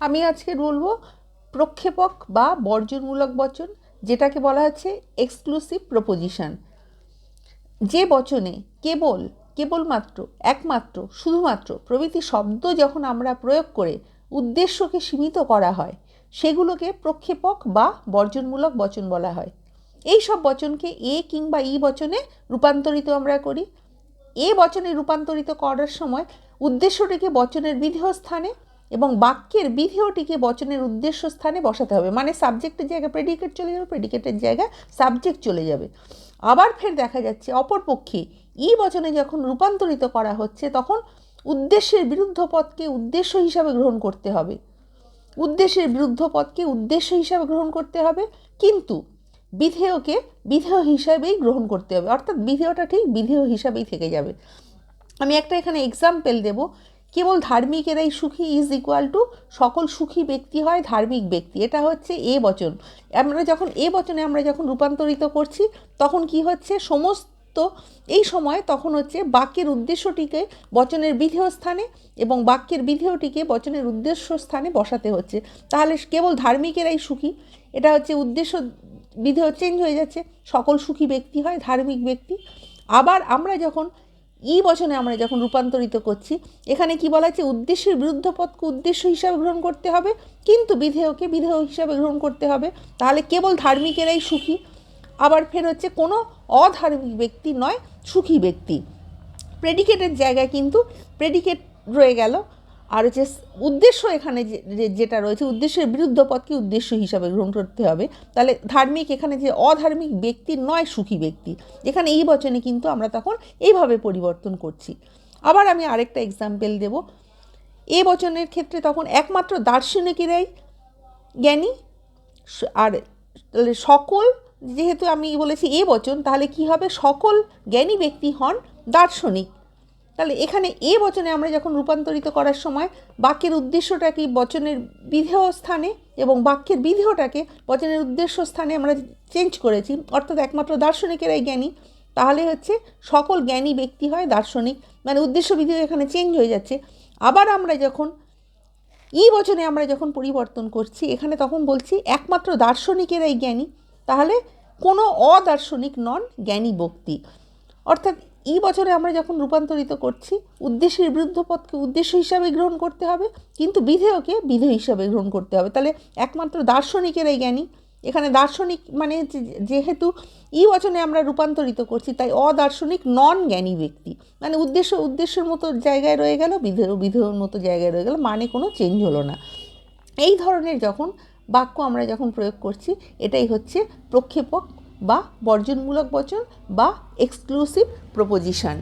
আমি আজকে বলব প্রক্ষেপক বা বর্জনমূলক বচন, যেটাকে বলা হচ্ছে এক্সক্লুসিভ প্রপোজিশন যে বচনে কেবল, কেবলমাত্র, একমাত্র, শুধুমাত্র প্রভৃতি শব্দ যখন আমরা প্রয়োগ করে উদ্দেশ্যকে সীমিত করা হয়, সেগুলোকে প্রক্ষেপক বা বর্জনমূলক বচন বলা হয়। এই সব বচনকে এ কিংবা ই বচনে রূপান্তরিত আমরা করি। এ বচনে রূপান্তরিত করার সময় উদ্দেশ্যটিকে বচনের বিধেয় স্থানে এবং বাক্যের বিধেয়টিকে বচনের উদ্দেশ্য স্থানে বসাতে হবে। মানে সাবজেক্টের জায়গায় প্রেডিকেট চলে যাবে প্রেডিকেটের জায়গায় সাবজেক্ট চলে যাবে। আবার ফের দেখা যাচ্ছে অপরপক্ষে ই বচনে যখন রূপান্তরিত করা হচ্ছে, তখন উদ্দেশ্যের বিরুদ্ধ পদকে উদ্দেশ্য হিসাবে গ্রহণ করতে হবে। উদ্দেশ্যের বিরুদ্ধ পদকে উদ্দেশ্য হিসাবে গ্রহণ করতে হবে, কিন্তু বিধেয়কে বিধেয় হিসাবেই গ্রহণ করতে হবে। অর্থাৎ বিধেয়টা ঠিক বিধেয় হিসাবেই থেকে যাবে। আমি একটা এখানে এক্সাম্পল দেব। কেবল ধার্মিকেরাই সুখী ইজ ইকুয়াল টু সকল সুখী ব্যক্তি হয়, ধার্মিক ব্যক্তি। এটা হচ্ছে এ বচন। আমরা যখন এ বচনে আমরা যখন রূপান্তরিত করছি, তখন কি হচ্ছে? সমস্ত, এই সময় তখন হচ্ছে বাক্যের উদ্দেশ্যটিকে বচনের বিধেয় স্থানে এবং বাক্যের বিধেয়টিকে বচনের উদ্দেশ্য স্থানে বসাতে হচ্ছে। তাহলে কেবল ধার্মিকেরাই সুখী? এটা হচ্ছে উদ্দেশ্য, বিধেয় চেঞ্জ হয়ে যাচ্ছে। সকল সুখী ব্যক্তি হয়, ধার্মিক ব্যক্তি। আবার আমরা যখন ই বচনে আমরা যখন রূপান্তরিত করছি, এখানে কি বলা হচ্ছে উদ্দেশ্যের বিরুদ্ধ পথকে উদ্দেশ্য হিসাবে গ্রহণ করতে হবে, কিন্তু বিধেয়কে বিধেয় হিসাবে গ্রহণ করতে হবে। তাহলে কেবল ধার্মিকেরাই সুখী, আবার ফের হচ্ছে কোনো অধার্মিক ব্যক্তি নয়, সুখী ব্যক্তি। প্রেডিকেটের জায়গায় কিন্তু প্রেডিকেট রয়ে গেল। আর হচ্ছে উদ্দেশ্য এখানে যে যেটা রয়েছে, উদ্দেশ্যের বিরুদ্ধ পথকে উদ্দেশ্য হিসাবে গ্রহণ করতে হবে? তাহলে ধার্মিক এখানে যে অধার্মিক ব্যক্তি নয়, সুখী ব্যক্তি। এখানে এই বচনে কিন্তু আমরা তখন এইভাবে পরিবর্তন করছি। আবার আমি আরেকটা এক্সাম্পল দেব। এ বচনের ক্ষেত্রে তখন একমাত্র দার্শনিকেরাই জ্ঞানী। আর তাহলে সকল, যেহেতু আমি বলেছি এ বচন, তাহলে কি হবে? সকল জ্ঞানী ব্যক্তি হন দার্শনিক। তাহলে এখানে এ বচনে আমরা যখন রূপান্তরিত করার সময় বাক্যের উদ্দেশ্যটাকে বচনের বিধেয় স্থানে এবং বাক্যের বিধেয়টাকে বচনের উদ্দেশ্য স্থানে আমরা চেঞ্জ করেছি। অর্থাৎ একমাত্র দার্শনিকেরাই জ্ঞানী। তাহলে হচ্ছে সকল জ্ঞানী ব্যক্তি হয় দার্শনিক। মানে উদ্দেশ্য বিধেয় এখানে চেঞ্জ হয়ে যাচ্ছে। আবার আমরা যখন ই বচনে আমরা যখন পরিবর্তন করছি, এখানে তখন বলছি একমাত্র দার্শনিকেরাই জ্ঞানী। তাহলে কোনো অদার্শনিক নন জ্ঞানী ব্যক্তি। অর্থাৎ ই বছরে আমরা যখন রূপান্তরিত করছি, উদ্দেশ্যের বিরুদ্ধ পথকে উদ্দেশ্য হিসাবে গ্রহণ করতে হবে, কিন্তু বিধেয়কে বিধেয় হিসাবে গ্রহণ করতে হবে। তাহলে একমাত্র দার্শনিকেরাই জ্ঞানী, এখানে দার্শনিক মানে যেহেতু ই বচনে আমরা রূপান্তরিত করছি, তাই অদার্শনিক নন জ্ঞানী ব্যক্তি। মানে উদ্দেশ্য, উদ্দেশ্যের মতো জায়গায় রয়ে গেল, বিধেয়, বিধেয়র মতো জায়গায় রয়ে গেল মানে কোনো চেঞ্জ হলো না। এই ধরনের যখন বাক্য আমরা যখন প্রয়োগ করছি, এটাই হচ্ছে প্রক্ষেপক বা বর্জনমূলক বচন বা এক্সক্লুসিভ প্রপোজিশন